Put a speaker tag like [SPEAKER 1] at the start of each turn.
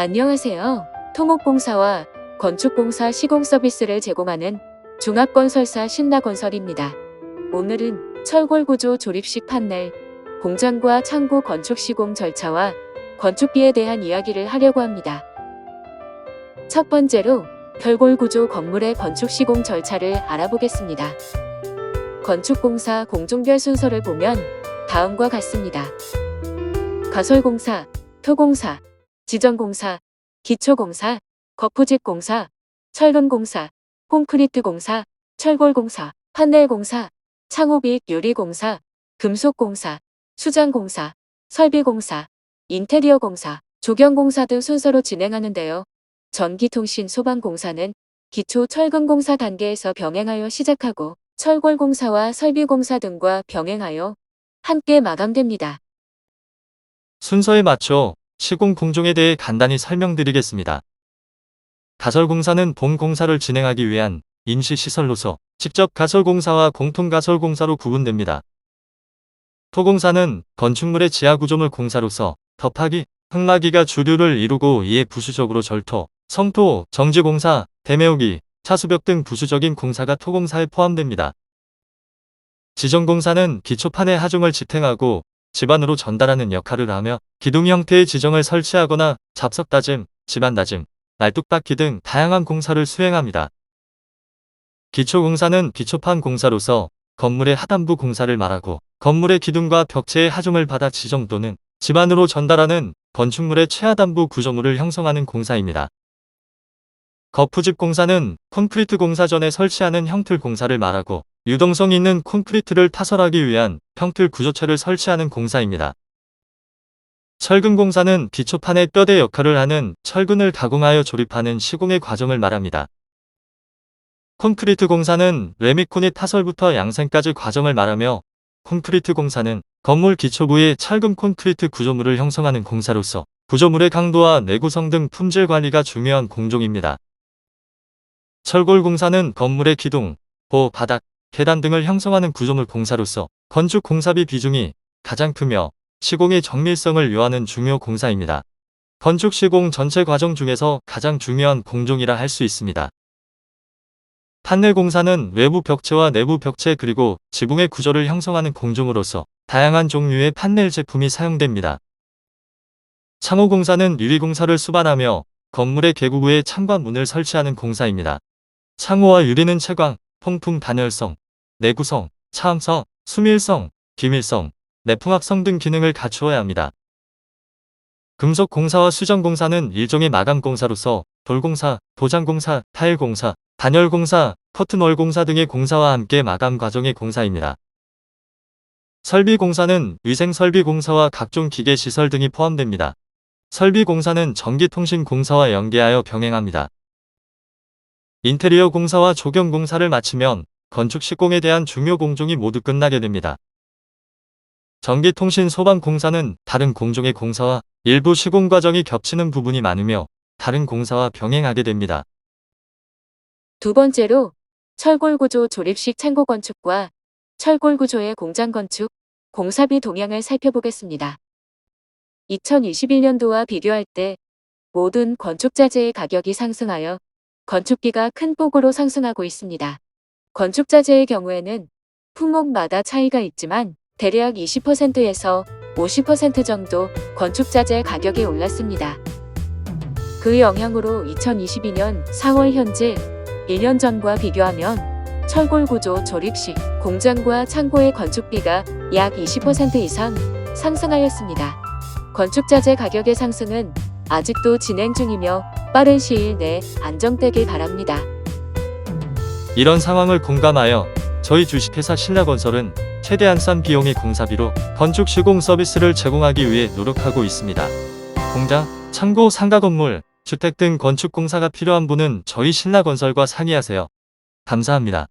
[SPEAKER 1] 안녕하세요. 토목공사와 건축공사 시공 서비스를 제공하는 종합건설사 신나건설입니다. 오늘은 철골구조 조립식 판넬, 공장과 창고 건축 시공 절차와 건축비에 대한 이야기를 하려고 합니다. 첫 번째로 별골구조 건물의 건축 시공 절차를 알아보겠습니다. 건축공사 공종별 순서를 보면 다음과 같습니다. 가설공사, 토공사, 지정공사, 기초공사, 거푸집공사, 철근공사, 콘크리트공사, 철골공사, 판넬공사, 창호빛 유리공사, 금속공사, 수장공사, 설비공사, 인테리어공사, 조경공사 등 순서로 진행하는데요. 전기통신 소방공사는 기초 철근공사 단계에서 병행하여 시작하고 철골공사와 설비공사 등과 병행하여 함께 마감됩니다.
[SPEAKER 2] 순서에 맞춰 시공 공종에 대해 간단히 설명드리겠습니다. 가설공사는 본 공사를 진행하기 위한 임시시설로서 직접 가설공사와 공통가설공사로 구분됩니다. 토공사는 건축물의 지하구조물 공사로서 덮하기, 흙막이가 주류를 이루고 이에 부수적으로 절토, 성토, 정지공사, 대매우기, 차수벽 등 부수적인 공사가 토공사에 포함됩니다. 지정공사는 기초판의 하중을 지탱하고 집안으로 전달하는 역할을 하며 기둥 형태의 지정을 설치하거나 잡석 다짐, 집안 다짐, 날뚝박기 등 다양한 공사를 수행합니다. 기초공사는 기초판 공사로서 건물의 하단부 공사를 말하고 건물의 기둥과 벽체의 하중을 받아 지정 또는 집안으로 전달하는 건축물의 최하단부 구조물을 형성하는 공사입니다. 거푸집 공사는 콘크리트 공사 전에 설치하는 형틀 공사를 말하고 유동성 있는 콘크리트를 타설하기 위한 평틀 구조체를 설치하는 공사입니다. 철근 공사는 기초판의 뼈대 역할을 하는 철근을 가공하여 조립하는 시공의 과정을 말합니다. 콘크리트 공사는 레미콘의 타설부터 양생까지 과정을 말하며 콘크리트 공사는 건물 기초부의 철근 콘크리트 구조물을 형성하는 공사로서 구조물의 강도와 내구성 등 품질 관리가 중요한 공종입니다. 철골 공사는 건물의 기둥, 보, 바닥, 계단 등을 형성하는 구조물 공사로서 건축 공사비 비중이 가장 크며 시공의 정밀성을 요하는 중요 공사입니다. 건축 시공 전체 과정 중에서 가장 중요한 공종이라 할 수 있습니다. 판넬 공사는 외부 벽체와 내부 벽체 그리고 지붕의 구조를 형성하는 공종으로서 다양한 종류의 판넬 제품이 사용됩니다. 창호 공사는 유리 공사를 수반하며 건물의 개구부에 창과 문을 설치하는 공사입니다. 창호와 유리는 채광, 통풍 단열성, 내구성, 차음성, 수밀성, 기밀성, 내풍합성 등 기능을 갖추어야 합니다. 금속 공사와 수정 공사는 일종의 마감 공사로서 돌공사, 도장공사, 타일공사, 단열공사, 커튼월 공사 등의 공사와 함께 마감 과정의 공사입니다. 설비공사는 위생설비공사와 각종 기계시설 등이 포함됩니다. 설비공사는 전기통신공사와 연계하여 병행합니다. 인테리어 공사와 조경 공사를 마치면 건축 시공에 대한 중요 공종이 모두 끝나게 됩니다. 전기통신 소방 공사는 다른 공종의 공사와 일부 시공 과정이 겹치는 부분이 많으며 다른 공사와 병행하게 됩니다.
[SPEAKER 1] 두 번째로 철골구조 조립식 창고 건축과 철골구조의 공장 건축, 공사비 동향을 살펴보겠습니다. 2021년도와 비교할 때 모든 건축자재의 가격이 상승하여 건축비가 큰 폭으로 상승하고 있습니다. 건축자재의 경우에는 품목마다 차이가 있지만 대략 20%에서 50% 정도 건축자재 가격이 올랐습니다. 그 영향으로 2022년 4월 현재 1년 전과 비교하면 철골 구조 조립식 공장과 창고의 건축비가 약 20% 이상 상승하였습니다. 건축자재 가격의 상승은 아직도 진행 중이며 빠른 시일 내에 안정되길 바랍니다.
[SPEAKER 2] 이런 상황을 공감하여 저희 주식회사 신라건설은 최대한 싼 비용의 공사비로 건축 시공 서비스를 제공하기 위해 노력하고 있습니다. 공장, 창고, 상가 건물, 주택 등 건축 공사가 필요한 분은 저희 신라건설과 상의하세요. 감사합니다.